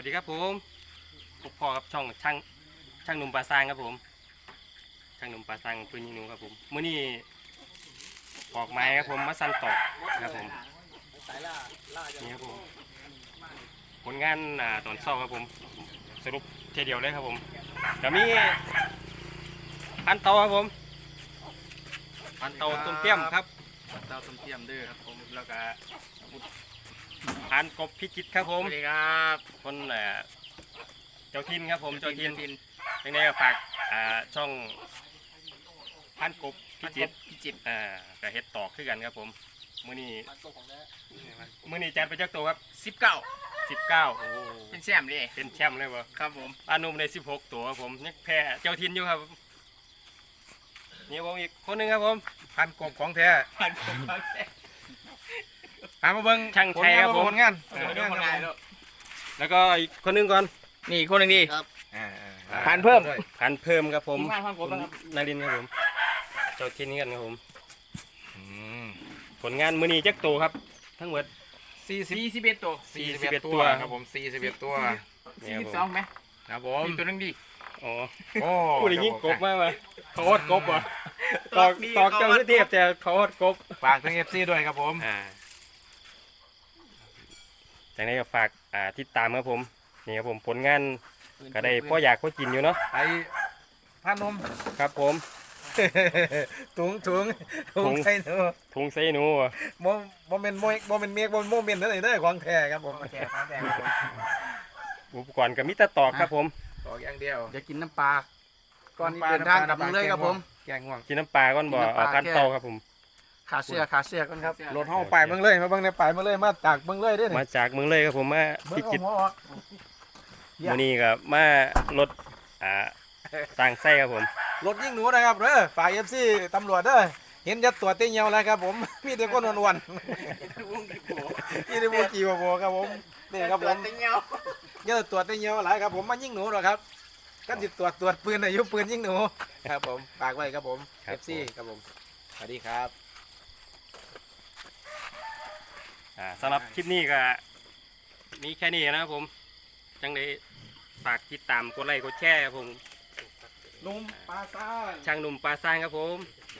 วัสดีครับผมพบพ่อกับช่องช่างช่างหนุ่มปลาซางครับผม ช่างหนุ่มปลาซางปืนยิงหนูครับผมมื้อนี้ออกไม้ครับผมมาสันตอกครับผมนี่ครับผมผลงานอ่าตอนเช้าครับผม สรุปเทเดียวเลยครับผมจะมีพันเตาครับผมพันเตาต้มเตี้ยมครับเต้าต้มเทียมเด้อครับผมแล้วก็ พันกบพิจิตรครับผมสวัสดีครับคนเอ่อเจ้าทินครับผมเจ้าทินทินยังไงก็ฝากอ่าช่องพันกบพิจิตรพิจิตรอ่ากับเฮ็ดตอกคือกันครับผมมื้อนี้มื้อนี้จัดไปจักตัวครับสิบเก้า19โอ้เป็นแชมป์เลยเป็นแชมป์เลยบ่ครับผมอานุ่มได้16 ตัวครับผมยังแพ้เจ้าทินอยู่ครับนี่ผมอีกคนหนึงครับผมพันกบของแท้ ผ่านผมครับ หามาเบิ่งช่างชัยครับผม ผลงานเออผลเดี๋ยวงานคนคงานรับแล้วแล้วก็อีกคนหนึงก่อนนี่อีกคนหนึ่งดี อ่าผ่านเพิ่มพันเพิ่มครับผมทีมงานพันกบนะครับ นารินทร์ครับผมเจ้าทินกันครับผม อืมผลงานมื้อนี้จักตัวครับ ทั้งหมด สี่สิบสี่สิบเอ็ดตัวสี่สิบ41เอ็ดตัตัววครับผมสี่สิบเอ็ดตัวสี่สิบสองไหมครับผมมีตัวหนึงดี อ๋อโอ้พูดอย่างนี้กบมามามาเขาฮอดกบเหรอตอกตอกเจ้าเทียบแต่เขาฮอดกบฝากถึงเอฟซีด้วยครับผม อ่า จากนี้นก็ฝากอ่าติดตามครับผมนี่ครับผมผลงานก็ได้พ่ออยากพ่อกินอยู่เนาะไอ้พันนมครับผม ถุงถุงถุงใส่หนูทุงไส้หนูอะบ่บ่เป็นโมยบ่เป็นเมียกบ่เป็นโมเมนต์เด้อเด้อของแท้ครับผมแขกของแขกครับผมอุปกรณ์ก็มีแต่ตอกครับผมตอกอย่างเดียวเดี๋ยวกินน้ำปลาก่อนเดินทางกลับเมืองเลยครับผมแกงง่วงกินน้ำปลาก่อนบ่กินน้ำปลาเอาพันแค่เตาครับผม ขาเสื้อขาเสื้อก่อนครับรถเฮาไปเมืองเลยมาเบิ่งในไปเมืองเลยมาจากเมืองเลยเด้อมานี่จากเมืองเลยครับผมมาเบิ่พิงเอาจิตรหัวออกมื้อนี้ก็มารถอ่าสร้างไส้ครับผมรถยิงหนูนะครับเด้อฝ่าย FC ตำรวจเด้อเห็นยัดตัวเตี้ยเหี่ยวแล้วครับผมมีแต่คนอ้วนๆนี่ได้บูกีบโบครับผมนี่ครับผมเงี้ยวเยอะตรวจได้เยอะหลายครับผมมายิงหนูหรอกครับกันจิตตรวจตรวจปืนอายุปืนยิงหนูครับผมฝากไว้ครับผมครับ FC ครับผมสวัสดีครับ อ่าสำหรับคลิปนี้ก็มีแค่นี้นะครับผมจังได้ฝากติดตามกดไลค์กดแชร์ครับผมลุงปลาซ่า ช่างหนุ่มปลาซางครับผมค